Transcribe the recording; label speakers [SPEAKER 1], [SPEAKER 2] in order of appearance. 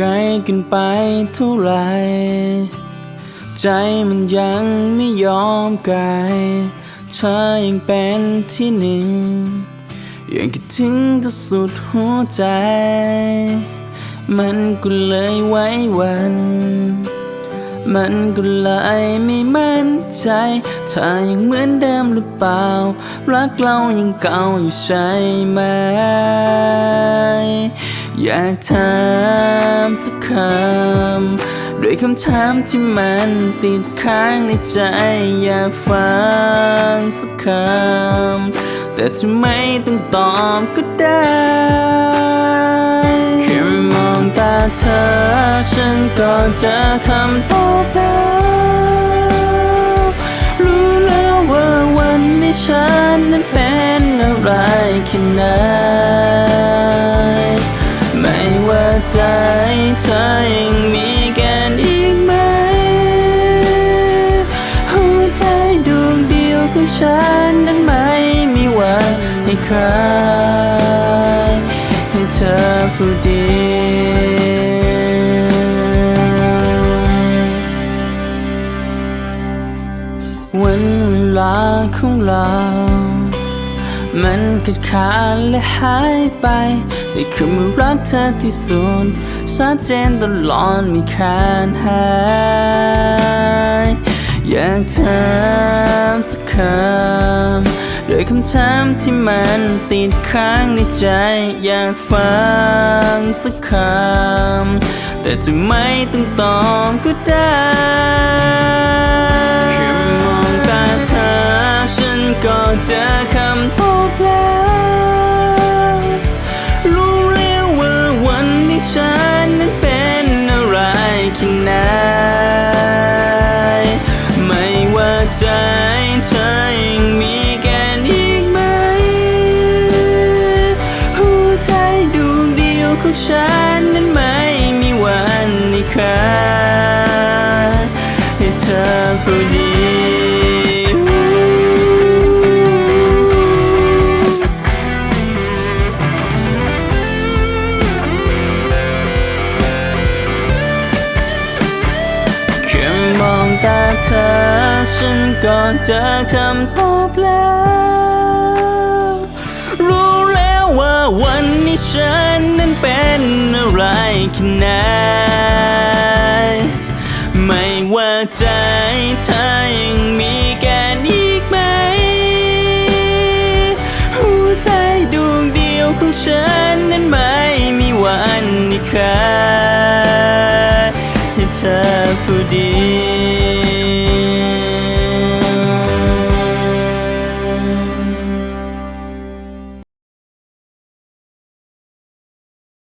[SPEAKER 1] กลกันไปเท่าไร ใจมันยังไม่ยอมไกลเธอยังเป็นที่หนึ่ง ยังคิดถึงเธอสุดหัวใจ มันก็เลยไว้วัน มันก็เลยไม่มั่นใจเธอยังเหมือนเดิมหรือเปล่า รักเรายังเก่าอยู่ใช่ไหม อยากถามสักคำด้วยคำถามที่มันติดค้างในใจ อยากฟังสักคำแต่ถ้าไมต้องตอบก็ได้แค่มองตาเธอ ฉันก็เจอคำตอบแล้วรู้แล้วว่าวันนี้ฉันนั้นเป็นอะไรแค่ไหน เธอยังมีกันอีกไหม หัวใจดวงเดียวของฉันนั้นไม่มีวันให้ใครให้เธอผู้เดียววันเวลาของเรา มันขาดขาดและหายไปได้คือมือรักเธอที่สุดชัดเจนตลอดม่ขาดหายอยากถามสักคำด้วยคำถามที่มันติดค้างในใจ อยากฟังสักคำแต่จะไม่ต้องตอบก็ได้ ของฉันนั้นไม่มีวันนี้ค่ให้เธอผู้ดีแค่มองตาเธอ ฉันก็เจอคำตอบแล้ว รู้แล้วว่าวันนี้ฉัน เป็นอะไรแค่ไหนไม่ว่าใจเธอยังมีแกนอีกไหม หัวใจดวงเดียวของฉันนั้นไม่มีวันนี้ค่ะให้เธอผู้ดี